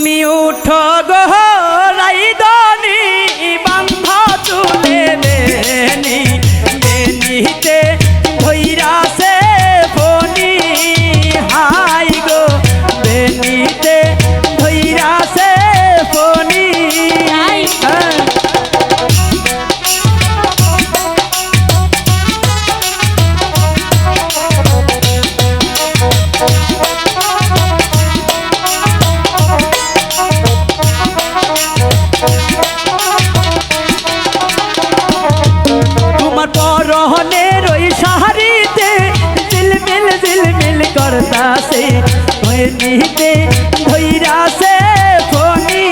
তুমি উঠো গো নিতে ধৈরাসে ফোনি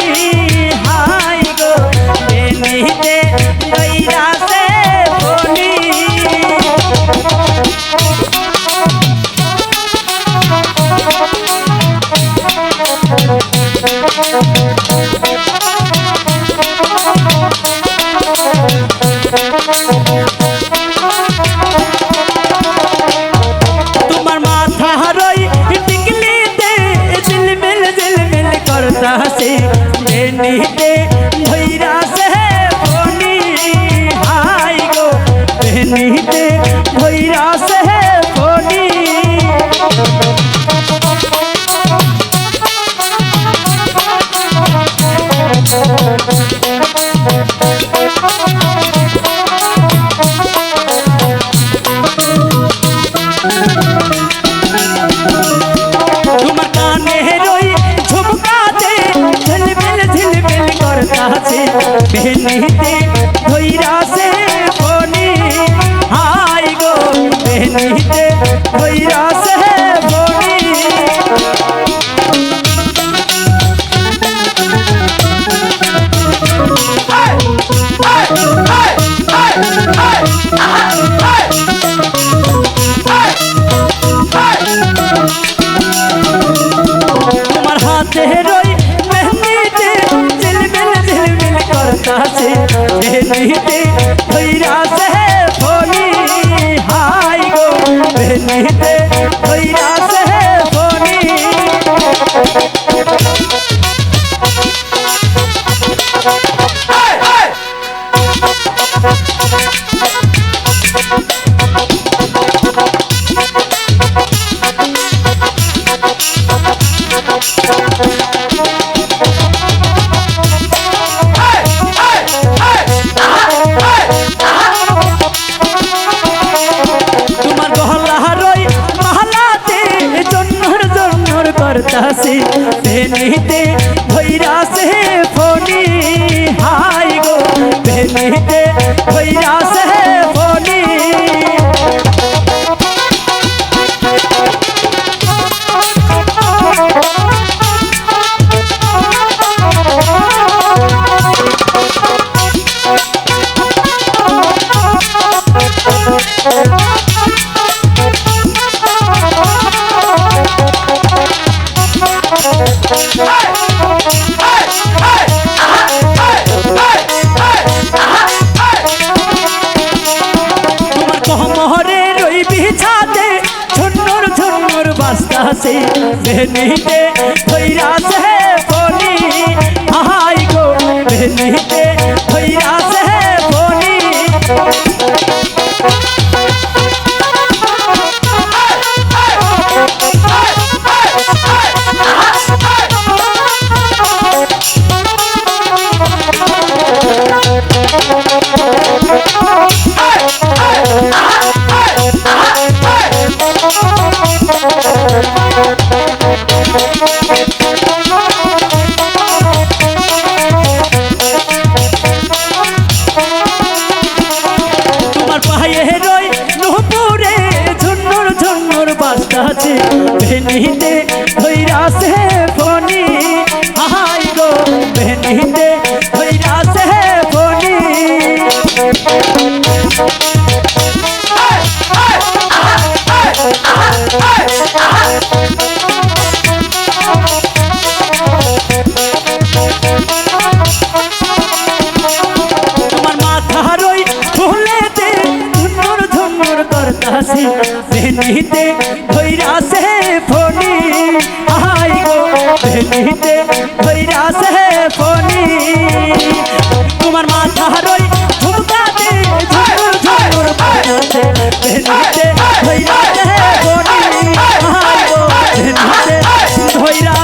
হাই গো। নিতে ধৈরাসে ফোনি Thank হাতে বেনিতে ধৈরা বেনহিতে ধৈরা সে ফলি হাই গো বেনহিতে আছি বেনিতে ভৈরাসে ফোনি হাই গো বেনিতে ভৈরাসে ফোনি ঝুন্নুর ঝুন্নুর বাস্তাসি বেনিতে হইরাছে হিন্দে হইরাছে বনি তোমার মাথার ওই ফুলেতে ঝুমুর ঝুমুর করতাছে। বেনিতে হইরাছে বনি আহাই গো, বেনিতে হইরাছে বনি ধৈরা